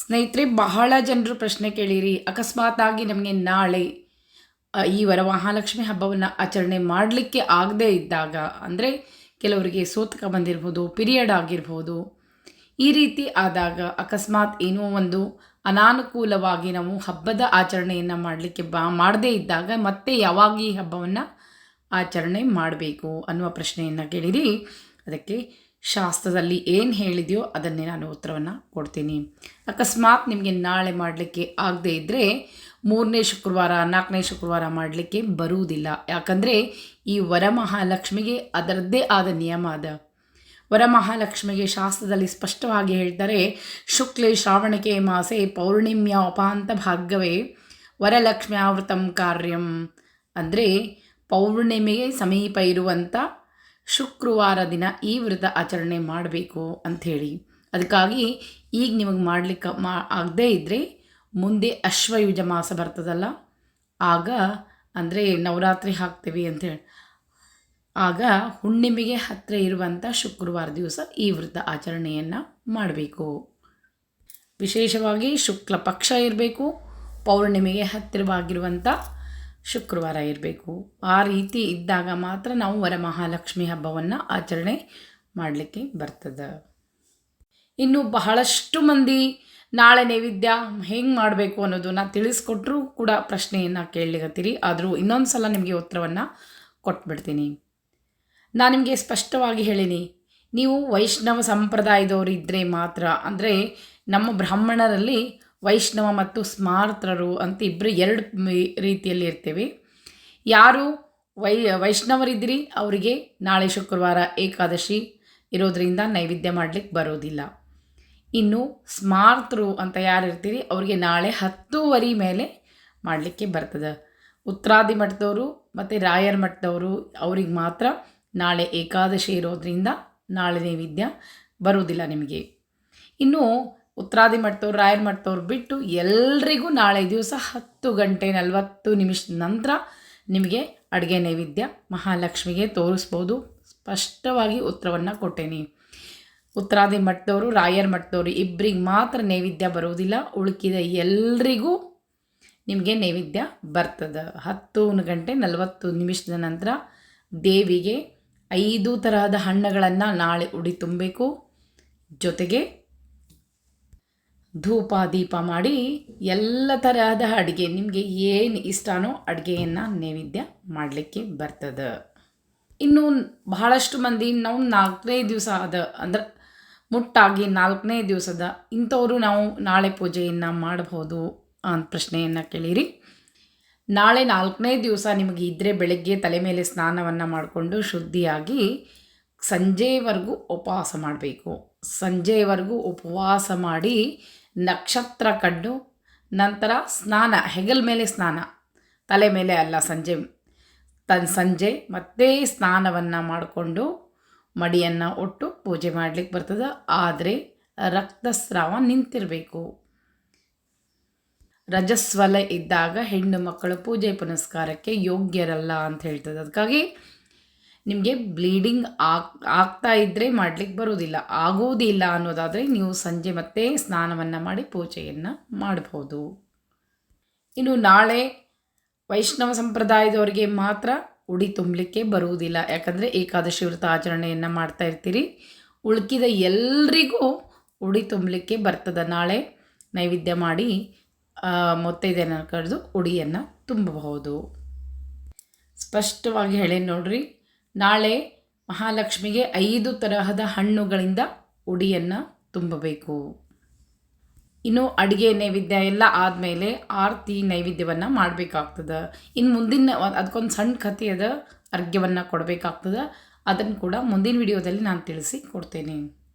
ಸ್ನೇಹಿತರೆ, ಬಹಳ ಜನರು ಪ್ರಶ್ನೆ ಕೇಳಿರಿ. ಅಕಸ್ಮಾತಾಗಿ ನಮಗೆ ನಾಳೆ ಈ ವರ ಮಹಾಲಕ್ಷ್ಮಿ ಹಬ್ಬವನ್ನು ಆಚರಣೆ ಮಾಡಲಿಕ್ಕೆ ಆಗದೇ ಇದ್ದಾಗ, ಅಂದರೆ ಕೆಲವರಿಗೆ ಸೋತಕ ಬಂದಿರ್ಬೋದು, ಪಿರಿಯಡ್ ಆಗಿರ್ಬೋದು, ಈ ರೀತಿ ಆದಾಗ ಅಕಸ್ಮಾತ್ ಏನೋ ಒಂದು ಅನಾನುಕೂಲವಾಗಿ ನಾವು ಹಬ್ಬದ ಆಚರಣೆಯನ್ನು ಮಾಡಲಿಕ್ಕೆ ಬಾ, ಮಾಡದೇ ಇದ್ದಾಗ ಮತ್ತೆ ಯಾವಾಗ ಈ ಹಬ್ಬವನ್ನು ಆಚರಣೆ ಮಾಡಬೇಕು ಅನ್ನುವ ಪ್ರಶ್ನೆಯನ್ನು ಕೇಳಿರಿ. ಅದಕ್ಕೆ ಶಾಸ್ತ್ರದಲ್ಲಿ ಏನು ಹೇಳಿದೆಯೋ ಅದನ್ನೇ ನಾನು ಉತ್ತರವನ್ನು ಕೊಡ್ತೀನಿ. ಅಕಸ್ಮಾತ್ ನಿಮಗೆ ನಾಳೆ ಮಾಡಲಿಕ್ಕೆ ಆಗದೇ ಇದ್ದರೆ ಮೂರನೇ ಶುಕ್ರವಾರ, ನಾಲ್ಕನೇ ಶುಕ್ರವಾರ ಮಾಡಲಿಕ್ಕೆ ಬರುವುದಿಲ್ಲ. ಯಾಕಂದರೆ ಈ ವರಮಹಾಲಕ್ಷ್ಮಿಗೆ ಅದರದ್ದೇ ಆದ ನಿಯಮ ಅದ. ವರಮಹಾಲಕ್ಷ್ಮಿಗೆ ಶಾಸ್ತ್ರದಲ್ಲಿ ಸ್ಪಷ್ಟವಾಗಿ ಹೇಳ್ತಾರೆ, ಶುಕ್ಲೆ ಶ್ರಾವಣಕೆ ಮಾಸೆ ಪೌರ್ಣಿಮ್ಯ ಉಪಾಂತ ಭಾಗ್ಯವೇ ವರಲಕ್ಷ್ಮ್ಯಾವೃತಂ ಕಾರ್ಯಂ. ಅಂದರೆ ಪೌರ್ಣಿಮೆಗೆ ಸಮೀಪ ಇರುವಂಥ ಶುಕ್ರವಾರ ದಿನ ಈ ವ್ರತ ಆಚರಣೆ ಮಾಡಬೇಕು ಅಂಥೇಳಿ ಅದಕ್ಕಾಗಿ ಈಗ ನಿಮಗೆ ಮಾಡಲಿಕ್ಕೆ ಮಾ, ಆಗದೇ ಇದ್ದರೆ ಮುಂದೆ ಅಶ್ವಯುಜ ಮಾಸ ಬರ್ತದಲ್ಲ, ಆಗ ಅಂದರೆ ನವರಾತ್ರಿ ಹಾಕ್ತೀವಿ ಅಂಥೇಳಿ ಆಗ ಹುಣ್ಣಿಮೆಗೆ ಹತ್ತಿರ ಇರುವಂಥ ಶುಕ್ರವಾರ ದಿವಸ ಈ ವ್ರತ ಆಚರಣೆಯನ್ನು ಮಾಡಬೇಕು. ವಿಶೇಷವಾಗಿ ಶುಕ್ಲ ಪಕ್ಷ ಇರಬೇಕು, ಪೌರ್ಣಿಮೆಗೆ ಹತ್ತಿರವಾಗಿರುವಂಥ ಶುಕ್ರವಾರ ಇರಬೇಕು. ಆ ರೀತಿ ಇದ್ದಾಗ ಮಾತ್ರ ನಾವು ವರಮಹಾಲಕ್ಷ್ಮಿ ಹಬ್ಬವನ್ನು ಆಚರಣೆ ಮಾಡಲಿಕ್ಕೆ ಬರ್ತದೆ. ಇನ್ನು ಬಹಳಷ್ಟು ಮಂದಿ ನಾಳೆ ನೈವೇದ್ಯ ಹೆಂಗೆ ಮಾಡಬೇಕು ಅನ್ನೋದನ್ನು ತಿಳಿಸ್ಕೊಟ್ರೂ ಕೂಡ ಪ್ರಶ್ನೆಯನ್ನು ಕೇಳಲಿಕ್ಕತ್ತೀರಿ ಆದರೂ ಇನ್ನೊಂದು ಸಲ ನಿಮಗೆ ಉತ್ತರವನ್ನು ಕೊಟ್ಬಿಡ್ತೀನಿ. ನಾನು ನಿಮಗೆ ಸ್ಪಷ್ಟವಾಗಿ ಹೇಳೀನಿ, ನೀವು ವೈಷ್ಣವ ಸಂಪ್ರದಾಯದವರು ಇದ್ದರೆ ಮಾತ್ರ, ಅಂದರೆ ನಮ್ಮ ಬ್ರಾಹ್ಮಣರಲ್ಲಿ ವೈಷ್ಣವ ಮತ್ತು ಸ್ಮಾರ್ತ್ರರು ಅಂತ ಇಬ್ಬರು ಎರಡು ರೀತಿಯಲ್ಲಿ ಇರ್ತೇವೆ. ಯಾರು ವೈ ವೈಷ್ಣವರಿದ್ರಿ ಅವರಿಗೆ ನಾಳೆ ಶುಕ್ರವಾರ ಏಕಾದಶಿ ಇರೋದರಿಂದ ನೈವೇದ್ಯ ಮಾಡಲಿಕ್ಕೆ ಬರೋದಿಲ್ಲ. ಇನ್ನು ಸ್ಮಾರ್ತರು ಅಂತ ಯಾರು ಇರ್ತೀರಿ, ಅವರಿಗೆ ನಾಳೆ ಹತ್ತೂವರೆ ಮೇಲೆ ಮಾಡಲಿಕ್ಕೆ ಬರ್ತದೆ. ಉತ್ತರಾದಿ ಮಠದವರು ಮತ್ತು ರಾಯರ್ ಮಠದವರು ಅವ್ರಿಗೆ ಮಾತ್ರ ನಾಳೆ ಏಕಾದಶಿ ಇರೋದರಿಂದ ನಾಳೆ ನೈವೇದ್ಯ ಬರುವುದಿಲ್ಲ ನಿಮಗೆ. ಇನ್ನು ಉತ್ತರಾದಿ ಮಠದವ್ರು, ರಾಯರ್ ಮಠದವ್ರು ಬಿಟ್ಟು ಎಲ್ರಿಗೂ ನಾಳೆ ದಿವಸ ಹತ್ತು ಗಂಟೆ ನಲವತ್ತು ನಿಮಿಷದ ನಂತರ ನಿಮಗೆ ಅಡುಗೆ ನೈವೇದ್ಯ ಮಹಾಲಕ್ಷ್ಮಿಗೆ ತೋರಿಸ್ಬೋದು. ಸ್ಪಷ್ಟವಾಗಿ ಉತ್ತರವನ್ನು ಕೊಟ್ಟೇನಿ. ಉತ್ತರಾದಿ ಮಠದವರು, ರಾಯರ್ ಮಠದವರು ಇಬ್ಬರಿಗೆ ಮಾತ್ರ ನೈವೇದ್ಯ ಬರುವುದಿಲ್ಲ. ಉಳುಕಿದ ಎಲ್ರಿಗೂ ನಿಮಗೆ ನೈವೇದ್ಯ ಬರ್ತದೆ. ಹತ್ತು ಗಂಟೆ ನಲವತ್ತು ನಿಮಿಷದ ನಂತರ ದೇವಿಗೆ ಐದು ತರಹದ ಹಣ್ಣುಗಳನ್ನು ನಾಳೆ ಉಡಿ ತುಂಬಬೇಕು. ಜೊತೆಗೆ ಧೂಪ, ದೀಪ ಮಾಡಿ ಎಲ್ಲ ತರಹದ ಅಡುಗೆ. ನಿಮಗೆ ಏನು ಇಷ್ಟನೋ ಅಡುಗೆಯನ್ನು ನೈವೇದ್ಯ ಮಾಡಲಿಕ್ಕೆ ಬರ್ತದೆ. ಇನ್ನು ಬಹಳಷ್ಟು ಮಂದಿ ನಾವು ನಾಲ್ಕನೇ ದಿವಸ ಅದ ಅಂದ್ರೆ ಮುಟ್ಟಾಗಿ ನಾಲ್ಕನೇ ದಿವಸದ ಇಂಥವರು ನಾವು ನಾಳೆ ಪೂಜೆಯನ್ನು ಮಾಡಬಹುದು ಅಂತ ಪ್ರಶ್ನೆಯನ್ನು ಕೇಳಿರಿ. ನಾಳೆ ನಾಲ್ಕನೇ ದಿವಸ ನಿಮಗೆ ಇದ್ದರೆ ಬೆಳಗ್ಗೆ ತಲೆ ಮೇಲೆ ಸ್ನಾನವನ್ನು ಮಾಡಿಕೊಂಡು ಶುದ್ಧಿಯಾಗಿ ಸಂಜೆವರೆಗೂ ಉಪವಾಸ ಮಾಡಬೇಕು. ಸಂಜೆವರೆಗೂ ಉಪವಾಸ ಮಾಡಿ ನಕ್ಷತ್ರ ಕಂಡು ನಂತರ ಸ್ನಾನ, ಹೆಗಲ್ ಮೇಲೆ ಸ್ನಾನ, ತಲೆ ಮೇಲೆ ಅಲ್ಲ, ಸಂಜೆ, ತನ್ ಸಂಜೆ ಮತ್ತೆ ಸ್ನಾನವನ್ನು ಮಾಡಿಕೊಂಡು ಮಡಿಯನ್ನು ಒಟ್ಟು ಪೂಜೆ ಮಾಡಲಿಕ್ಕೆ ಬರ್ತದೆ. ಆದರೆ ರಕ್ತಸ್ರಾವ ನಿಂತಿರಬೇಕು. ರಜಸ್ವಲ ಇದ್ದಾಗ ಹೆಣ್ಣು ಮಕ್ಕಳು ಪೂಜೆ ಪುನಸ್ಕಾರಕ್ಕೆ ಯೋಗ್ಯರಲ್ಲ ಅಂತ ಹೇಳ್ತದೆ. ಅದಕ್ಕಾಗಿ ನಿಮಗೆ ಬ್ಲೀಡಿಂಗ್ ಆಗ್, ಆಗ್ತಾ ಇದ್ದರೆ ಮಾಡಲಿಕ್ಕೆ ಬರೋದಿಲ್ಲ. ಆಗೋದಿಲ್ಲ ಅನ್ನೋದಾದರೆ ನೀವು ಸಂಜೆ ಮತ್ತೆ ಸ್ನಾನವನ್ನು ಮಾಡಿ ಪೂಜೆಯನ್ನು ಮಾಡಬಹುದು ಇನ್ನು ನಾಳೆ ವೈಷ್ಣವ ಸಂಪ್ರದಾಯದವರಿಗೆ ಮಾತ್ರ ಉಡಿ ತುಂಬಲಿಕ್ಕೆ ಬರುವುದಿಲ್ಲ. ಯಾಕಂದರೆ ಏಕಾದಶಿ ವ್ರತ ಆಚರಣೆಯನ್ನು ಮಾಡ್ತಾ ಇರ್ತೀರಿ. ಉಳ್ಕಿದ ಎಲ್ರಿಗೂ ಉಡಿ ತುಂಬಲಿಕ್ಕೆ ಬರ್ತದೆ. ನಾಳೆ ನೈವೇದ್ಯ ಮಾಡಿ ಮೊತ್ತೈದೆಯನ್ನು ಕರೆದು ಉಡಿಯನ್ನು ತುಂಬಬಹುದು. ಸ್ಪಷ್ಟವಾಗಿ ಹೇಳಿ ನೋಡ್ರಿ. ನಾಳೆ ಮಹಾಲಕ್ಷ್ಮಿಗೆ ಐದು ತರಹದ ಹಣ್ಣುಗಳಿಂದ ಉಡಿಯನ್ನು ತುಂಬಬೇಕು. ಇನ್ನು ಅಡುಗೆ ನೈವೇದ್ಯ ಎಲ್ಲ ಆದಮೇಲೆ ಆರತಿ ನೈವೇದ್ಯವನ್ನು ಮಾಡಬೇಕಾಗ್ತದೆ. ಇನ್ನು ಮುಂದಿನ ಅದಕ್ಕೊಂದು ಸಣ್ಣ ಕಥೆಯದ ಅರ್ಘ್ಯವನ್ನು ಕೊಡಬೇಕಾಗ್ತದೆ. ಅದನ್ನು ಕೂಡ ಮುಂದಿನ ವಿಡಿಯೋದಲ್ಲಿ ನಾನು ತಿಳಿಸಿ ಕೊಡ್ತೇನೆ.